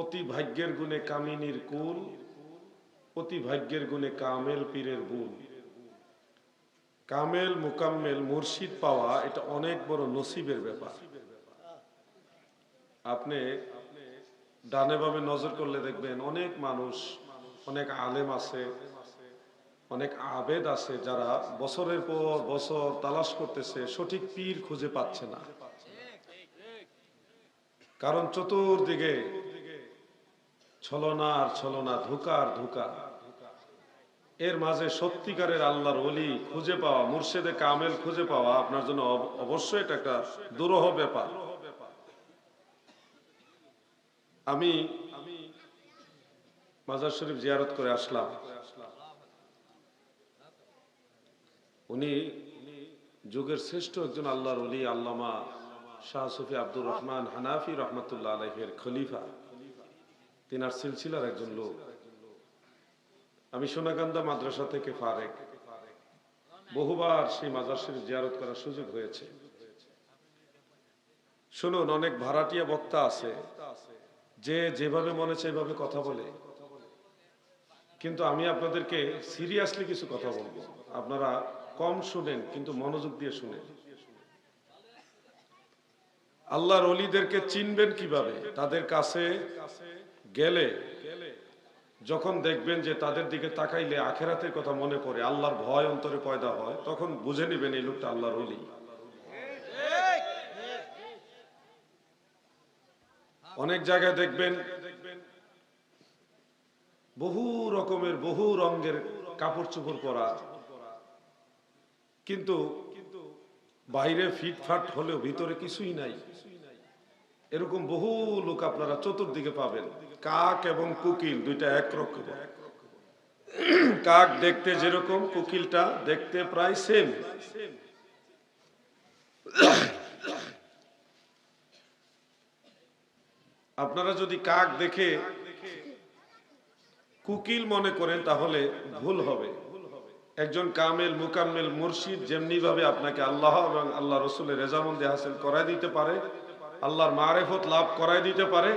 অতি ভাগ্যের গুণে কামিনীর কুল, অতি ভাগ্যের গুণে কামেল পীরের বুল কামেল, মুকাম্মেল, মুর্শিদ পাওয়া এটা অনেক বড় নসিবের ব্যাপার। আপনি ডানে বামে নজর করলে দেখবেন অনেক মানুষ, অনেক আলেম আছে, অনেক আবেদ আছে যারা বছরের পর বছর তালাশ করতেছে, সঠিক পীর খুঁজে পাচ্ছে না। কারণ চতুর্দিকে ছলনা আর ছলনা ধোকা আর ধোকা। এর মাঝে সত্যিকারের আল্লাহর অলি খুঁজে পাওয়া, মুর্শেদে কামেল খুঁজে পাওয়া আপনার জন্য অবশ্যই এটা একটা দুরহ ব্যাপার। আমি মাজার শরীফ জিয়ারত করে আসলাম। উনি যুগের শ্রেষ্ঠ একজন আল্লাহর অলি আল্লামা শাহ সুফি আব্দুর রহমান হানাফি রহমতুল্লাহ আলহের খলিফা। তিনার সিলসিলার একজন লোক। আমি সোনাকান্দা মাদ্রাসা থেকে ফারেক। বহুবার সেই মাজার জিয়ারত করার সুযোগ হয়েছে। শুনুন, অনেক ভাড়াটিয়া বক্তা আছে, যে যেভাবে মনে এভাবে কথা বলে। কিন্তু আমি আপনাদেরকে সিরিয়াসলি কিছু কথা বলব। আপনারা কম শুনেন, কিন্তু মনোযোগ দিয়ে শুনেন। আল্লাহর অলিদেরকে চিনবেন কীভাবে? তাদের কাছে গেলে, যখন দেখবেন যে তাদের দিকে তাকাইলে আখেরাতের কথা মনে পড়ে, আল্লাহর ভয় অন্তরে পয়দা হয়, তখন বুঝে নেবেন এই লোকটা আল্লাহর অলি অনেক জায়গায় দেখবেন, বহু রকমের, বহু রঙের কাপড় চোপড় পরা। কিন্তু বাইরে ফিটফাট হলেও ভিতরে কিছুই নাই। এরকম বহু লোক আপনারা চতুর্দিকে পাবেন। কাক এবং কুকিল, দুইটা একরকম কাক দেখতে যেরকম, কুকিলটা দেখতে প্রায় সেম আপনারা যদি কাক দেখে কুকিল মনে করেন, তাহলে ভুল হবে। একজন কামেল, মুকাম্মেল, মুর্শিদ যেমনি ভাবে আপনাকে আল্লাহ এবং আল্লাহ রসুলের রেজামন্দি হাসিল করাই দিতে পারে, আল্লাহর মারেফত লাভ করাই দিতে পারে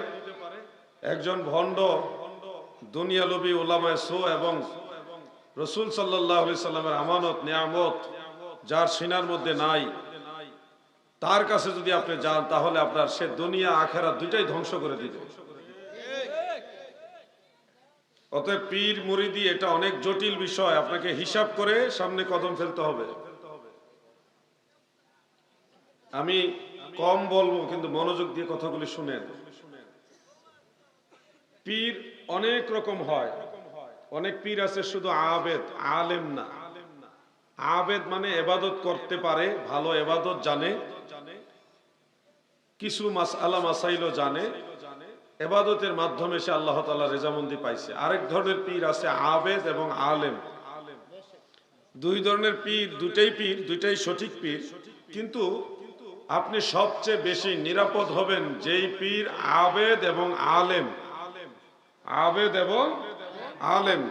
একজন ভণ্ড দুনিয়া লবি ওলামায় সো এবং রসুল সাল্লাহ সাল্লামের আমানত, নিয়ামত যার সিনার মধ্যে নাই, তার কাছে যদি আপনি যান, তাহলে আপনার সে দুনিয়া আখেরা দুইটাই ধ্বংস করে দিবে। অতএব পীর, মুরিদি, এটা অনেক জটিল বিষয়। আপনাকে হিসাব করে সামনে কদম ফেলতে হবে। আমি কম বলব, কিন্তু মনোযোগ দিয়ে কথাগুলি শুনেন। পীর অনেক রকম হয়। অনেক পীর আছে শুধু আবেদ, আলেম না। আবেদ মানে এবাদত করতে পারে, ভালো এবাদত জানে। কিছু মাস আলা মাসাইলও জানে। এবাদতের মাধ্যমে সে আল্লাহ তালা রেজামন্দি পাইছে। আরেক ধরনের পীর আছে আবেদ এবং আলেম। দুই ধরনের পীর দুটাই পীর, দুইটাই সঠিক পীর। কিন্তু আপনি সবচেয়ে বেশি নিরাপদ হবেন যেই পীর আবেদ এবং আলেম। আবেদ এবং আলেম।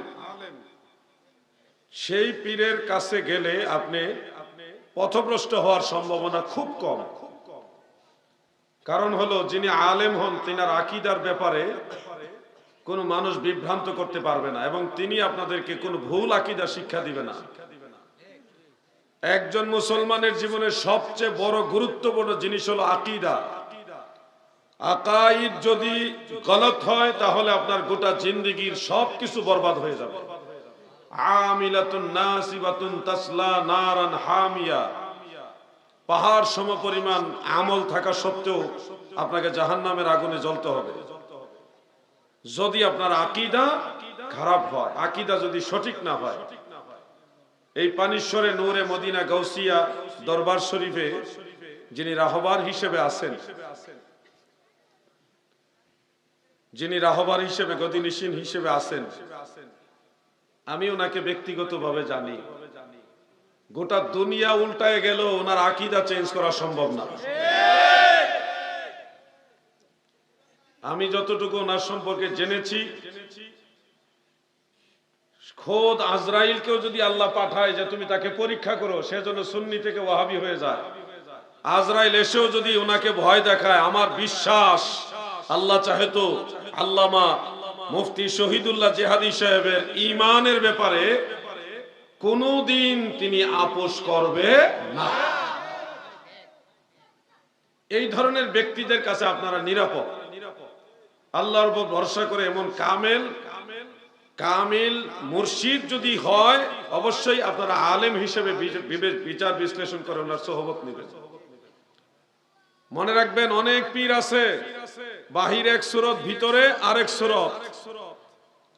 সেই পীরের কাছে গেলে আপনি পথভ্রষ্ট হওয়ার সম্ভাবনা খুব কম। কারণ হলো, যিনি আলেম হন, তিনার আকিদার ব্যাপারে কোনো মানুষ বিভ্রান্ত করতে পারবে না এবং তিনি আপনাদেরকে কোনো ভুল আকিদা শিক্ষা দিবে না। একজন মুসলমানের জীবনের সবচেয়ে বড় গুরুত্বপূর্ণ জিনিস হলো আকিদা। আকাইদ যদি গলত হয়, তাহলে আপনার গোটা জিন্দিগির সবকিছু বরবাদ হয়ে যাবে। আমিলাতুন নাসিবাতুন তাসলা নারান হামিয়া। পাহাড় সম পরিমাণ আমল থাকা সত্ত্বেও আপনাকে জাহান্নামের আগুনে জ্বলতে হবে। যদি আপনার আকিদা খারাপ হয়, আকিদা যদি সঠিক না হয়, এই পানিশ্বরে নূরে মদিনা গৌসিয়া দরবার শরীফে যিনি রাহবার হিসেবে আছেন যিনি রাহবার হিসেবে গদিনিসীন হিসেবে আছেন, আমি ওনাকে ব্যক্তিগতভাবে জানি। গোটা দুনিয়া উল্টায় গেল, ওনার আকিদা চেঞ্জ করা সম্ভব না। আমি যতটুকু ওনার সম্পর্কে জেনেছি, খোদ আজরাইলকেও যদি আল্লাহ পাঠায় যে তুমি তাকে পরীক্ষা করো সেজন্য সুন্নি থেকে ওয়াহাবি হয়ে যায়। আজরাইল এসেও যদি ওনাকে ভয় দেখায়, আমার বিশ্বাস আল্লাহ চাহে তো আল্লামা মুফতি শহীদুল্লাহ জেহাদি সাহেবের ইমানের ব্যাপারে কোনদিন তিনি আপোষ করবে না। এই ধরনের ব্যক্তিদের কাছে আপনারা নিরাপদ। আল্লাহর উপর ভরসা করে এমন কামেল, কামিল, মুর্শিদ যদি হয়, অবশ্যই আপনারা আলেম হিসেবে বিচার বিশ্লেষণ করে ওনার সহবত নেবেন। মনে রাখবেন, অনেক পীর আছে। বাহির এক সুরত, ভিতরে আরেক সুরত।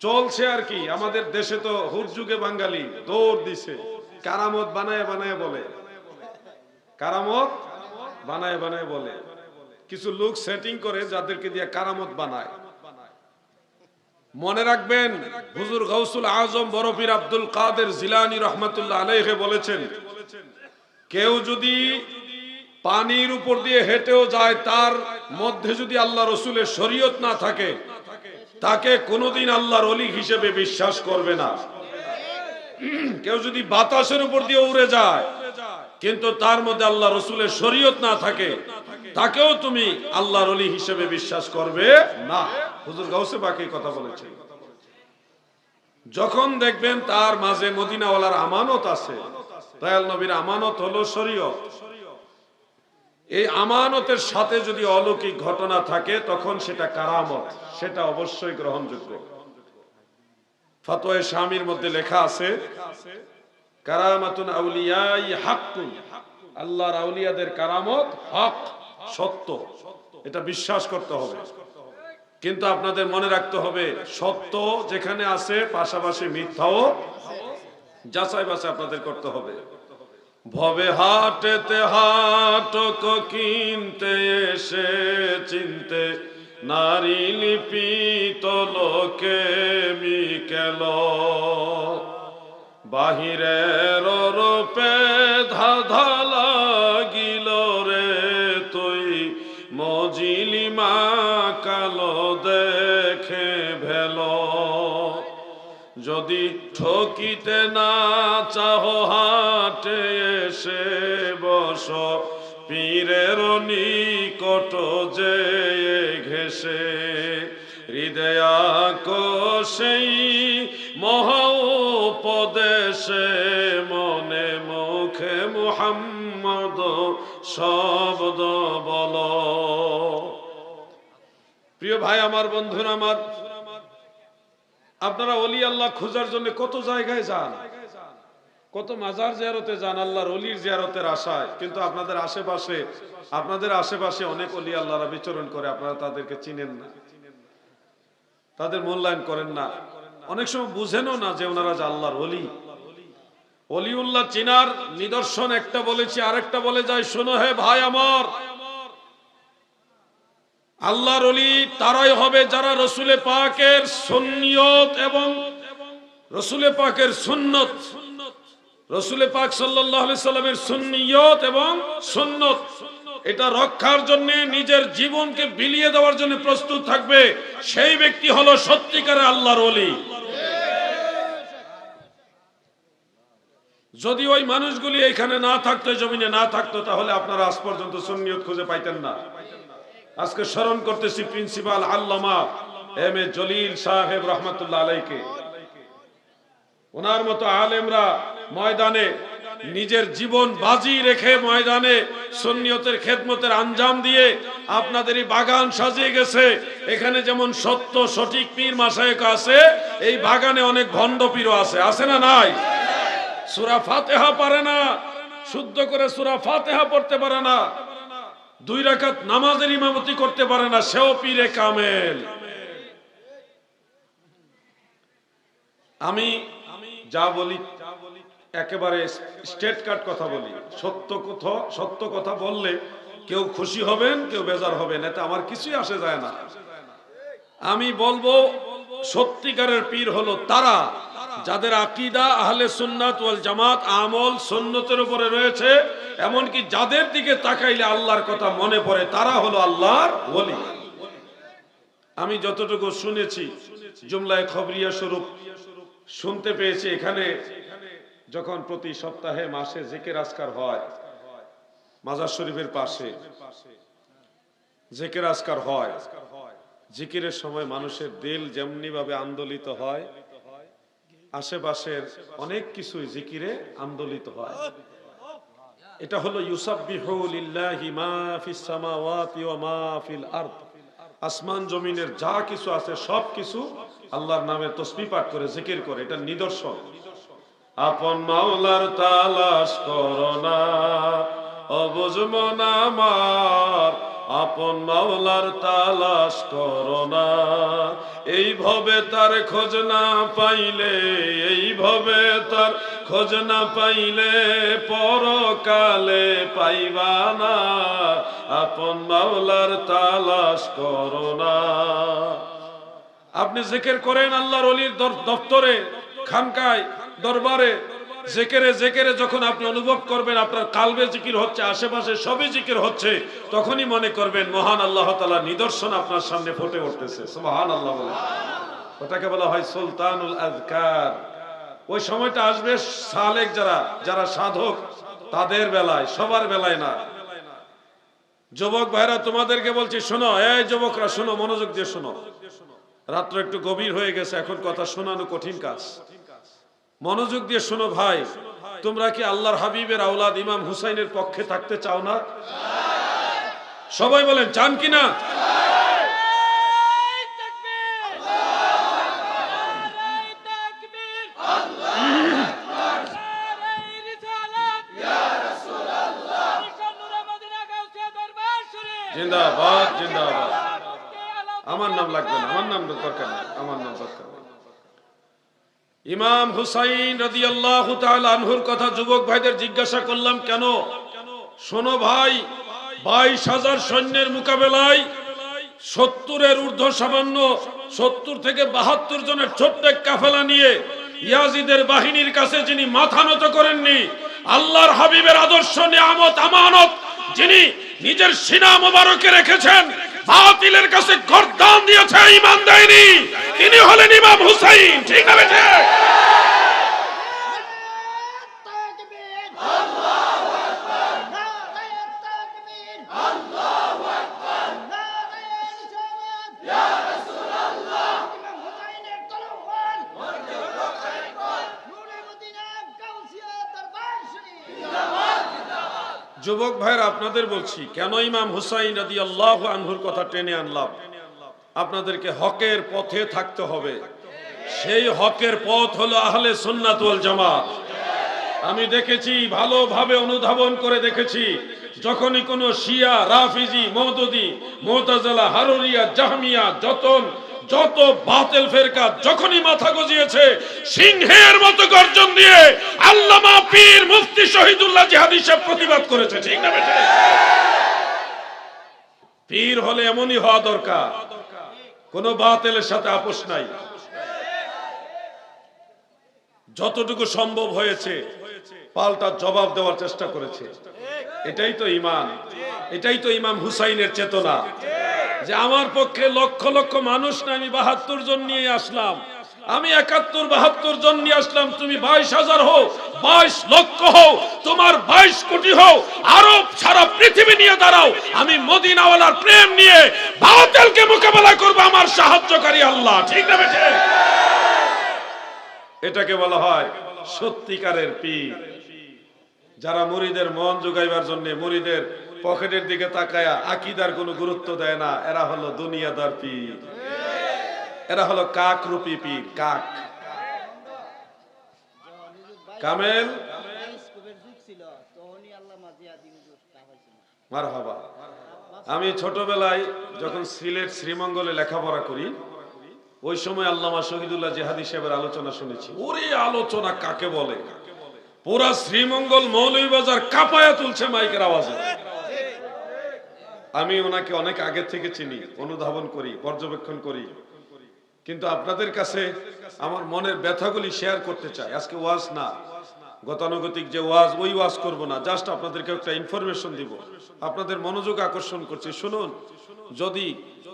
চলছে আর কি। আমাদের দেশে তো হুরযুগে বাঙালি, দৌড় দিছে। কারামত বানায় বানায় বলে। কারামত বানায় বানায় বলে। কিছু লোক সেটিং করে যাদেরকে দিয়ে কারামত বানায়। মনে রাখবেন, হুজুর গৌসুল আজম বরফির আব্দুল কাদের জিলানি রহমতুল্লাহ আলাইহে বলেছেন, কেউ যদি পানির উপর দিয়ে হেঁটেও যায়, তার মধ্যে যদি আল্লাহ রসুলের শরীয়ত না থাকে, তাকে কোনোদিন আল্লাহর অলি হিসেবে বিশ্বাস করবে না। কেউ যদি বাতাসের উপর দিয়ে উড়ে যায়, কিন্তু তার মধ্যে আল্লাহ রসুলের শরীয়ত না থাকে, তাকেও তুমি আল্লাহর অলি হিসেবে বিশ্বাস করবে না। হুজুর গাউসে বাকি কথা বলেছে যখন দেখবেন তার মাঝে মদিনাওয়ালার আমানত আছে, দয়াল নবীর আমানত হলো শরীয়ত। এই আমানতের সাথে যদি অলৌকিক ঘটনা থাকে, তখন সেটা কারামত, সেটা অবশ্যই গ্রহণযোগ্য। ফতোয় স্বামীর মধ্যে লেখা আছে, কারামাতুন আউলিয়াই হাক্কুন, আল্লাহর আউলিয়াদের কারামত হক, সত্য। এটা বিশ্বাস করতে হবে। কিন্তু আপনাদের মনে রাখতে হবে, সত্য যেখানে আছে, পাশাপাশি মিথ্যাও যাচাই বাছাই আপনাদের করতে হবে। ভবে হাটেতে হাটক কিনতে এসে চিনতে নারী লিপিত লোকে মিকেল। বাহিরের রূপে ধাধা লাগিল রে তুই মজিলি মা কালো যদি ঠকিতে না চাহ হাটে এসে বস, পীরের নিকট যে ঘেসে। হৃদয়াকোষেই মহা উপদেশে মনে মুখে মোহাম্মদ শব্দ বল। প্রিয় ভাই, আমার বন্ধুরা, আমার আপনারা অলি আল্লাহ খোঁজার জন্য কত জায়গায় যান? কত মাজার জিয়ারতে যান আল্লাহর অলির জিয়ারতের আশায়। কিন্তু আপনাদের আশেপাশে আপনাদের আশেপাশে অনেক অলি আল্লাহরা বিচরণ করে, আপনারা তাদেরকে চিনেন না। তাদের মূল্যায়ন করেন না। অনেক সময় বুঝেনও না যে ওনারা যে আল্লাহর অলি। অলিউল্লাহ চিনার নিদর্শন একটা বলেছি, আরেকটা বলে যায়, শোনো হে ভাই আমার আল্লাহর অলি তারাই হবে যারা রসুলে পাকের সুন্নিয়ত এবং রসুলে পাকের সুন্নত। রসুলে পাক আলাইহি সাল্লামের সুন্নিয়ত এবং সুন্নত। এটা রক্ষার জন্য, নিজের জীবনকে বিলিয়ে দেওয়ার জন্য প্রস্তুত থাকবে। সেই ব্যক্তি হলো সত্যিকারের আল্লাহর অলি যদি ওই মানুষগুলি এখানে না থাকতো, জমিনে না থাকতো, তাহলে আপনারা আজ পর্যন্ত সুন্নিয়ত খুঁজে পাইতেন না। আজকে স্মরণ করতেছি principal Allama M A Jalil সাহেব রহমতুল্লাহ আলাইকে। ওনার মতো আলেমরা ময়দানে নিজের জীবন বাজি রেখে ময়দানে সুন্নিয়তের খেদমতের আঞ্জাম দিয়ে আপনাদের এই বাগান সাজিয়ে গেছে। এখানে যেমন সত্য, সঠিক পীর মাসায়ক আছে, এই বাগানে অনেক ভণ্ড পীরও আছে। আছে না নাই? সুরা ফাতেহা পারে না, শুদ্ধ করে সুরা ফাতেহা পড়তে পারে না। দুই রাকাত নামাজের ইমামতি করতে পারে না, সেও পীরে কামেল। আমি যা বলি, একেবারে স্টেট কাট কথা বলি। সত্য কথা সত্য কথা বললে কেউ খুশি হবেন, কেউ বেজার হবেন, এতে আমার কিছুই আসে যায় না। আমি বলব, সত্যিকারের পীর হলো তারা। যাদের আকিদা, আহলে সুন্নাত ওয়াল জামাত আমল সুন্নতের উপরে রয়েছে, এমনকি যাদের দিকে তাকাইলে আল্লাহর কথা মনে পড়ে, তারা হলো আল্লাহর ওলি। আমি যতটুকু শুনেছি, জুমলায় খবরিয়া স্বরূপ শুনতে পেয়েছি এখানে, যখন প্রতি সপ্তাহে মাসে জেকের আজকার হয়, মাজার শরীফের পাশে, জেকের আজকার হয়, জিকিরের সময় মানুষের দিল যেমনি ভাবে আন্দোলিত হয় আশেপাশের অনেক কিছুই জিকিরে আন্দোলিত হয়। এটা হলো ইউসাব্বিহু লিল্লাহি মা ফিস সামাওয়াতি ওয়া মা ফিল আরদ। আসমান জমিনের যা কিছু আছে, সব কিছু আল্লাহর নামে তসবিহ পাঠ করে, জিকির করে। এটা নিদর্শন। আপন মাওলার তালাশ করোনা অবুঝ মন আমার আপন মাওলার তালাশ করোনা এইভাবে তার খোঁজ না পাইলে এইভাবে তার খোঁজ না পাইলে পরকালে পাইবা না। আপন মাওলার তালাশ করোনা আপনি জেকের করেন আল্লাহর অলির দপ্তরে, খানকায়, দরবারে। জেকেরে জেকেরে যখন আপনি অনুভব করবেন আপনার কালবে জিকির হচ্ছে, আশেপাশে সবই জিকির হচ্ছে, তখনই মনে করবেন, মহান আল্লাহ তালা নিদর্শন আপনার সামনে ফুটে উঠতেছে। মহান আল্লাহ ওটাকে বলা হয় সুলতানুল আজকার ওই সময়টা আসবে সালেক যারা যারা সাধক, তাদের বেলায়, সবার বেলায় না। যুবক ভাইরা, তোমাদেরকে বলছি, শোনো, এই যুবকরা, শোনো, মনোযোগ দিয়ে শোনো। রাত্র একটু গভীর হয়ে গেছে, এখন কথা শোনানো কঠিন কাজ। মনোযোগ দিয়ে শোনো ভাই, তোমরা কি আল্লাহর হাবিবের আওলাদ ইমাম হুসাইনের পক্ষে থাকতে চাও না? সবাই বলেন, চান কিনা না জিন্দাবাদ জিন্দাবাদ আমার নাম লাগবে না আমার নাম দরকার নেই আমার নাম দরকার নেই ইমাম হুসাইন রাদিয়াল্লাহু তাআলা আনহুর কথা যুবক ভাইদের জিজ্ঞাসা করলাম, কেন? শোনো ভাই, বাইশ হাজার সৈন্যের মোকাবেলায় সত্তরের ঊর্ধ্ব সামান্য সত্তর থেকে বাহাত্তর জনের ছোট্ট কাফেলা নিয়ে ইয়াজিদের বাহিনীর কাছে যিনি মাথা নত করেননি, আল্লাহর হাবিবের আদর্শ, নিয়ামত, আমানত, যিনি নিজের সিনা মোবারকে রেখেছেন, বাতিলের কাছে গর্দান দিয়েছে ইমান দেয়নি। তিনি হলেন ইমাম হুসাইন। ঠিক না যুবক ভাইয়ের, আপনাদের বলছি, কেন ইমাম হুসাইন রাদি আল্লাহ আনহুর কথা টেনে আনলাম? আপনাদেরকে হকের পথে থাকতে হবে। সেই হকের পথ হলো আহলে সুন্নাত ওয়াল জামাত। আমি দেখেছি, ভালোভাবে অনুধাবন করে দেখেছি, যখনই কোনো শিয়া, রাফিজি মৌদুদি মোতাজালা, হারুরিয়া, জাহমিয়া, যতন যত বাতিল ফেরকা যখনই মাথা গজিয়েছে, সিংহের মতো গর্জন দিয়ে আল্লামা পীর মুফতি শহীদুল্লাহ জিহাদি সাহেব প্রতিবাদ করেছে, ঠিক না বেটে? পীর হলে এমনই হওয়া দরকার। কোন বাতিলের সাথে আপোষ নাই। যতটুকু সম্ভব হয়েছে, পাল্টা জবাব দেওয়ার চেষ্টা করেছে। এটাই তো ইমান। এটাই তো ইমাম হুসাইনের চেতনা। যে আমার পক্ষে লক্ষ লক্ষ মানুষ না, আমি বাহাত্তর জন নিয়ে আসলাম। আমি একাত্তর, বাহাত্তর জন নিয়ে আসলাম, তুমি বাইশ হাজার হও, বাইশ লক্ষ হও, তোমার বাইশ কোটি হও, আরও সারা পৃথিবী নিয়ে দাঁড়াও। আমি মদিনাওয়ালার প্রেম নিয়ে বাতিলকে মোকাবেলা করব আমার সাহায্যকারী আল্লাহ, ঠিক না বেঠে? এটাকে বলা হয় সত্যিকারের পীর। যারা মুড়িদের মন জোগাইবার জন্য, মুড়িদের পকেটের দিকে তাকায়া আকিদার কোনো গুরুত্ব দেয় না। এরা হলো দুনিয়াদার পীর। এরা হলো কাক রূপী পীর, কাক। কামেল? আমি ছোটবেলায় যখন সিলেট শ্রীমঙ্গলে লেখাপড়া করি, ওই সময় আল্লামা শহীদুল্লাহ জেহাদি সাহেবের আলোচনা শুনেছি। ওরে আলোচনা কাকে বলে? পুরা শ্রীমঙ্গল মৌলভীবাজার কাপায়া তুলছে মাইকের আওয়াজে। আমি ওনাকে অনেক আগে থেকে চিনি অনুধাবন করি পর্যবেক্ষণ করি। কিন্তু আপনাদের কাছে আমার মনের ব্যথাগুলি শেয়ার করতে চাই। আজকে ওয়াজ না। গতানুগতিক যে ওয়াজ ওই ওয়াজ করব না। জাস্ট আপনাদেরকে একটা ইনফরমেশন দিব। আপনাদের মনোযোগ আকর্ষণ করছি। শুনুন যদি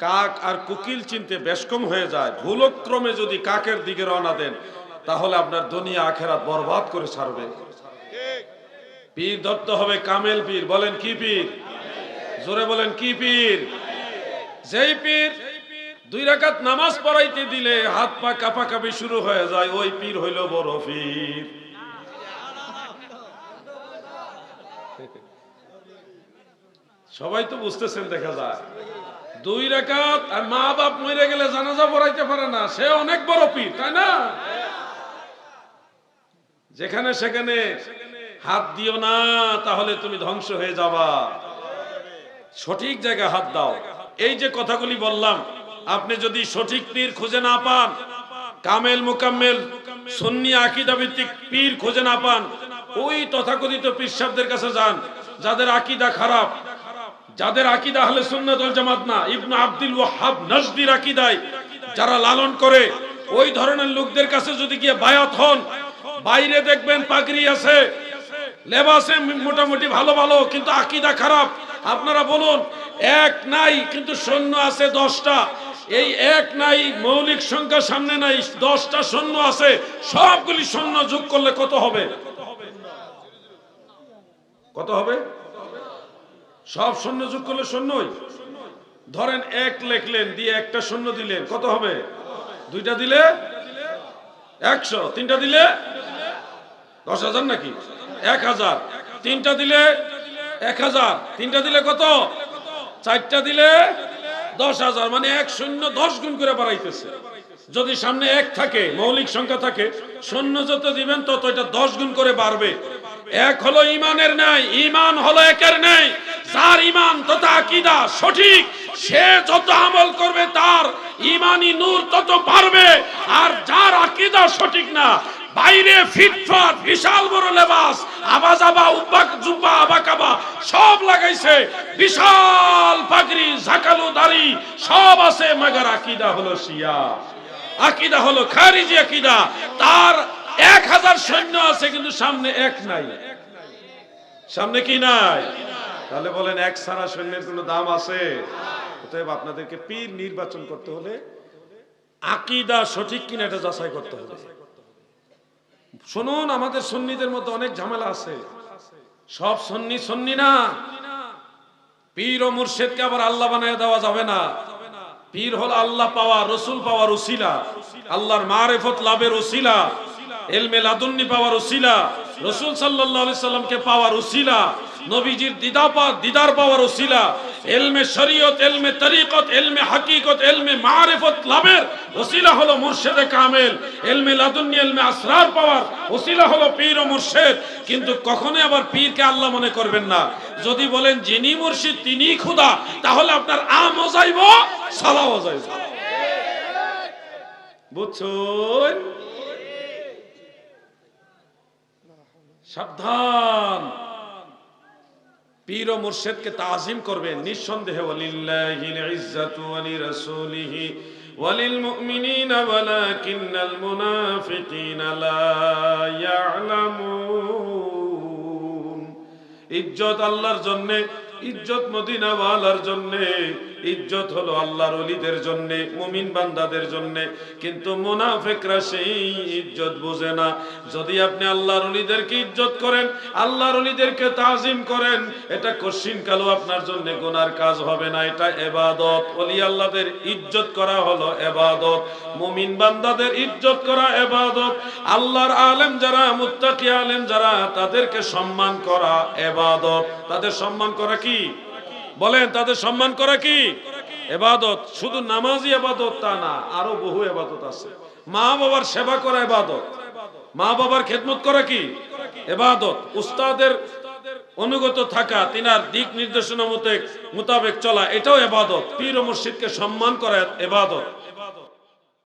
কাক আর কুকিল চিনতে বেশকম হয়ে যায় ভুলক্রমে যদি কাকের দিকে রওনা দেন তাহলে আপনার দুনিয়া আখেরাত বরবাদ করে ছাড়বে। পীর ধরতে হবে কামেল পীর। বলেন কি পীর? জোরে বলেন, কি পীর? যেই পীর দুই রাকাত নামাজ পড়াইতে দিলে হাত পা কাঁপাকাঁপি শুরু হয়ে যায়, ওই পীর হইল বড় পীর। সবাই তো বুঝতেছেন, দেখা যায়। দুই রাকাত আর মা বাপ মরে গেলে জানাজা পড়াইতে পারে না, সে অনেক বড় পীর, তাই না? যেখানে সেখানে হাত দিও না, তাহলে তুমি ধ্বংস হয়ে যাবা। সঠিক জায়গায় হাত দাও। এই যে কথাগুলি বললাম, আপনি যদি সঠিক পীর খুঁজে না পান, কামেল মুকাম্মেল সুন্নি আকিদা ভিত্তিক পীর খুঁজে না পান, ওই তথাকথিত পীর কাছে যান, যাদের আকিদা খারাপ। যাদের আকিদা আহলে সুন্নাত জামাত না, ইবনু আব্দুল ওয়াহাব নজদির আকিদায়, যারা লালন করে, ওই ধরনের লোকদের কাছে যদি গিয়ে বায়াত হন, বাইরে দেখবেন পাগড়ি আছে, লেবাসে মোটামুটি ভালো ভালো, কিন্তু আকিদা খারাপ। আপনারা বলুন, এক নাই কিন্তু সৈন্য আছে দশটা। এই এক নাই মৌলিক সংখ্যা সামনে নাই, দশটা সৈন্য আছে, সবগুলি সৈন্য যোগ করলে কত হবে? কত হবে? সব শূন্য যোগ করলে শূন্যই? ধরেন এক লেখলেন, দিয়ে একটা শূন্য দিলেন, কত হবে? দুইটা দিলে একশো, তিনটা দিলে দশ হাজার নাকি? এক হাজার। তিনটা দিলে এক হাজার। তিনটা দিলে কত? চারটা দিলে দশ হাজার মানে এক শূন্য দশ গুণ করে বাড়াইতেছে। যদি সামনে এক থাকে, মৌলিক সংখ্যা থাকে, শূন্য যত দিবেন তত এটা দশ গুণ করে বাড়বে। এক হলো ইমানের নাই ইমান হলো একের নেই যার ইমান তথা আকিদা সঠিক, সে যত আমল করবে তার ইমানি নূর তত বাড়বে। আর যার আকিদা সঠিক না বাইরে ফিটফাট, বিশাল বড় লেবাস আবা যাবা উব্বাক, জুব্বা আবা কাবা সব লাগাইছে। বিশাল পাগড়ি, ঝাকালো দাড়ি, সব আছে, মাগার আকিদা হলো শিয়া। আকিদা হলো খারিজি আকিদা। তার এক হাজার সৈন্য আছে, কিন্তু সামনে এক নাই। সামনে কি নাই? তাহলে বলেন, এক সারা সৈন্যের কোনো দাম আছে? অতএব আপনাদেরকে পীর নির্বাচন করতে হলে আকিদা সঠিক কিনা এটা যাচাই করতে হবে। শুনুন, আমাদের সন্নিদের মধ্যে অনেক ঝামেলা আছে। সব সন্নি সন্নি না। পীর ও মুর্শেদকে আবার আল্লাহ বানিয়ে দেওয়া যাবে না। পীর হল আল্লাহ পাওয়া, রসুল পাওয়ার ওসিলা আল্লাহর মারেফত লাভের ওসিলা এলমে লাদুন্নি পাওয়ার ওসিলা রসুল সাল্লাহ সাল্লামকে পাওয়ার ওসিলা নবীজির দিদা পা দিদার পাওয়ার ওসিলা। এলমে শরীয়ত, এলমে তরিকত, এলমে হাকিকত, এলমে মারিফত, লাভের ওসিলা হলো মুর্শেদে কামেল। এলমে লাদুন্নি, এলমে আসরার পাওয়ার ওসিলা হলো পীর ও মুর্শেদ। কিন্তু কখনোই আবার পীরকে আল্লাহ মনে করবেন না। যদি বলেন, যিনি মুর্শিদ, তিনি খোদা তাহলে আপনার আমও যাইব সালাও যাইব বুঝছেন? সাবধান। পীর ও মুর্শেদকে তাজিম করবেন নিঃসন্দেহে ওয়ালিল্লাহিল ইজ্জাতু ওয়ালি রাসূলিহি ওয়ালিল মুমিনিনা ওয়ালাকিন্নাল মুনাফিকিনা লা ইয়ালামুন। ইজ্জত আল্লাহর জন্য, ইজ্জত মদিনাওয়ালার জন্য ইজ্জত হলো আল্লাহর ওলিদের জন্য, মুমিন বান্দাদের জন্য। কিন্তু মুনাফিকরা সেই ইজ্জত বোঝে না। যদি আপনি আল্লাহর ওলিদেরকে ইজ্জত করেন, আল্লাহর ওলিদেরকে তাজিম করেন, এটা কশিন কালো আপনার জন্য গুনার কাজ হবে না, এটা এবাদত। অলি আল্লাহদের ইজ্জত করা হলো এবাদত। মুমিন বান্দাদের ইজ্জত করা এবাদত। আল্লাহর আলেম যারা, মুত্তাকি আলেম যারা, তাদেরকে সম্মান করা এবাদত। তাদের সম্মান করা কি? বলেন, তাদের সম্মান করা কি? এবাদত, শুধু নামাজি এবাদত তা না, আরও বহু এবাদত আছে। মা বাবার সেবা করা এবাদত। মা বাবার খেদমত করা কি? এবাদত। উস্তাদের অনুগত থাকা, তিনার দিক নির্দেশনা মতে মোতাবেক চলা, এটাও এবাদত। পীর ও মুর্শিদকে সম্মান করা এবাদত।